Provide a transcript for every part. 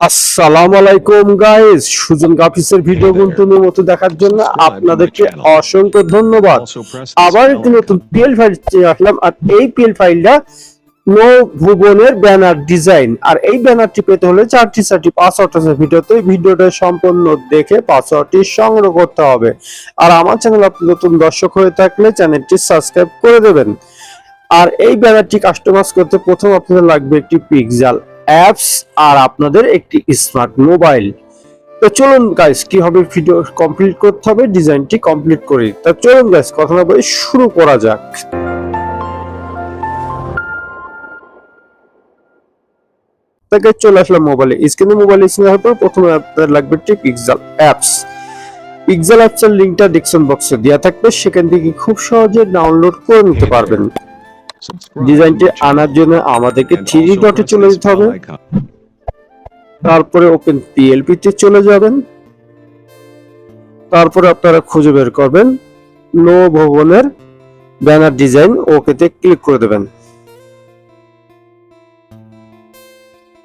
আসসালামু আলাইকুম guys Sujan গাফিসের video গুলো মতো দেখার জন্য আপনাদেরকে অসংখ্য ধন্যবাদ। আবার একটি নতুন পিএল ফাইল চেয়ে আসলাম, আর এই পিএল ফাইলটা নো ভুবনের ব্যানার ডিজাইন আর এই ব্যানারটি পেতে হলে চারটি চারটি পাসওয়ার্ড আছে ভিডিওতে। ভিডিওটা সম্পূর্ণ দেখে পাসওয়ার্ডটি সংগ্রহ করতে হবে। আর আমার চ্যানেল আপনি নতুন দর্শক হয়ে থাকলে চ্যানেলটি সাবস্ক্রাইব করে দেবেন। আর এই ব্যানারটি কাস্টমাইজ করতে প্রথম আপনাদের লাগবে একটি পিক্সেল অ্যাপস আর আপনাদের একটি স্মার্ট মোবাইল তো চলুন গাইস কীভাবে ভিডিও কমপ্লিট করতে হবে ডিজাইনটি কমপ্লিট করি তা চলুন গাইস কথা না বলে শুরু করা যাক। তাকে চলে আসলাম মোবাইলে স্ক্রিনে মোবাইল স্ক্রিনে হওয়ার পর প্রথমে আপনাদের লাগবে একটি পিক্সেল অ্যাপস পিক্সেল অ্যাপস এর লিংকটা ডিসক্রিপশন বক্সে দেওয়া থাকবে। সেখান থেকে খুব সহজে ডাউনলোড করে নিতে পারবেন। ডিজাইনটি আনার জন্য আমাদেরকে থ্রি ডটে চলে যেতে হবে। তারপরে ওপেন চলে যাবেন। তারপরে আপনারা খুঁজে বের করবেন। নো ভবনের ব্যানার ডিজাইন ওকেতে ক্লিক করে দেবেন।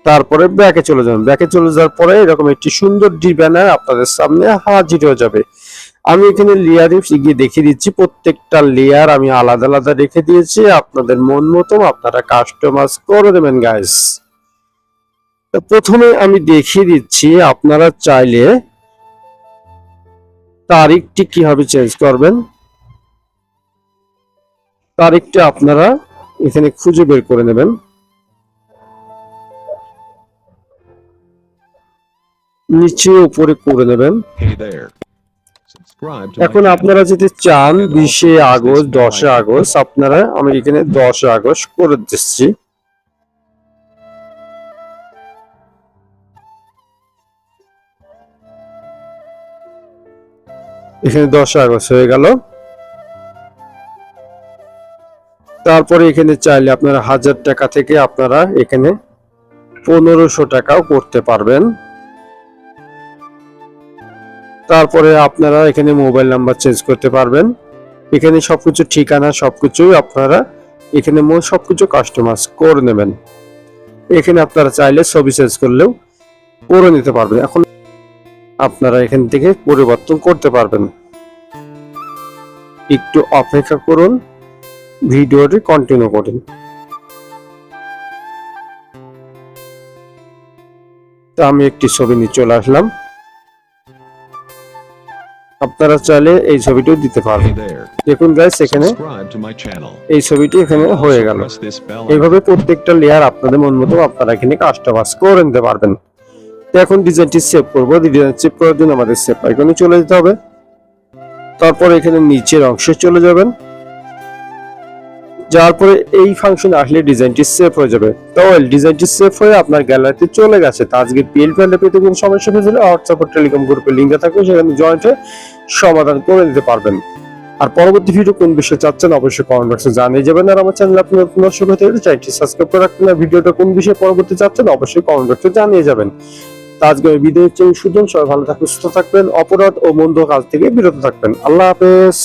তারপরে ব্যাকে চলে যাবেন। ব্যাকে চলে যাওয়ার পরে এরকম একটি সুন্দর ডি ব্যানার আপনাদের সামনে হাজির হয়ে যাবে। আমি এখানে লেয়ারে গিয়ে দেখিয়ে দিচ্ছি, প্রত্যেকটা লেয়ার আমি আলাদা আলাদা রেখে দিয়েছি, আপনাদের মন মতো আপনারা কাস্টমাইজ করে দেবেন গাইস প্রথমে আমি দেখিয়ে দিচ্ছি, আপনারা চাইলে তারিখটি কীভাবে চেঞ্জ করবেন? তারিখটা আপনারা এখানে খুঁজে বের করে নেবেন। নিচে উপরে করে নেবেন। এখন আপনারা যদি চান বিশে আগস্ট, দশে আগস্ট, আপনারা, আমি এখানে দশে আগস্ট করে দিচ্ছি। এখানে দশে আগস্ট হয়ে গেল। তারপরে এখানে চাইলে আপনারা হাজার টাকা থেকে আপনারা এখানে পনেরোশো টাকাও করতে পারবেন। তারপরে আপনারা এখানে মোবাইল নাম্বার চেঞ্জ করতে পারবেন। এখানে সবকিছু ঠিকানা, সবকিছুই আপনারা এখানে সবকিছু কাস্টমাইজ করে নেবেন। এখানে আপনারা চাইলে ছবি চেঞ্জ করলেও করে নিতে পারবেন। এখন আপনারা এখান থেকে পরিবর্তন করতে পারবেন। একটু অপেক্ষা করুন, ভিডিওটি কন্টিনিউ করুন। তা আমি একটি ছবি নিয়ে চলে আসলাম। আপনারা চাইলে এই ছবিটিও দিতে পারবেন। দেখুন গাইস এখানে এই ছবিটি এখানে হয়ে গেল। এইভাবে প্রত্যেকটা লেয়ার আপনাদের মন মতো আপনারা এখানে কাস্টমাইজ করে নিতে পারবেন। তো এখন ডিজাইনটি সেভ করব। ডিজাইন সেভ করার জন্য আমাদের সেভ আইকনে চলে যেতে হবে। তারপর এখানে নিচের অংশে চলে যাবেন। যাওয়ার পরে এই ফাংশনে আসলে ডিজাইনটি সেভ হয়ে যাবে। তো ডিজাইনটি সেভ হয়ে আপনার গ্যালারিতে চলে গেছে। তা আজকে পিএল ফাইলে পেতে কোনো সমস্যা হয়েছিল হোয়াটসঅ্যাপ টেলিকম গ্রুপের লিঙ্ক থাকবে, সেখানে জয়েন্ট হয়ে সমাধান করে নিতে পারবেন। আর পরবর্তী ভিডিও কোন বিষয়ে চাচ্ছেন অবশ্যই কমেন্ট বক্সে জানিয়ে যাবেন। আর আমার চ্যানেল আপনি নতুন দর্শক হতে গেলে চ্যানেলটি সাবস্ক্রাইব করে রাখবেন। আর ভিডিওটা কোন বিষয়ে পরবর্তী চাচ্ছেন অবশ্যই কমেন্ট বক্সে জানিয়ে যাবেন। তা আজকে আমি বিদায় হচ্ছে সুজন, সবাই ভালো থাকবেন, সুস্থ থাকবেন, অপরাধ ও মন্দ কাজ থেকে বিরত থাকবেন। আল্লাহ হাফেজ।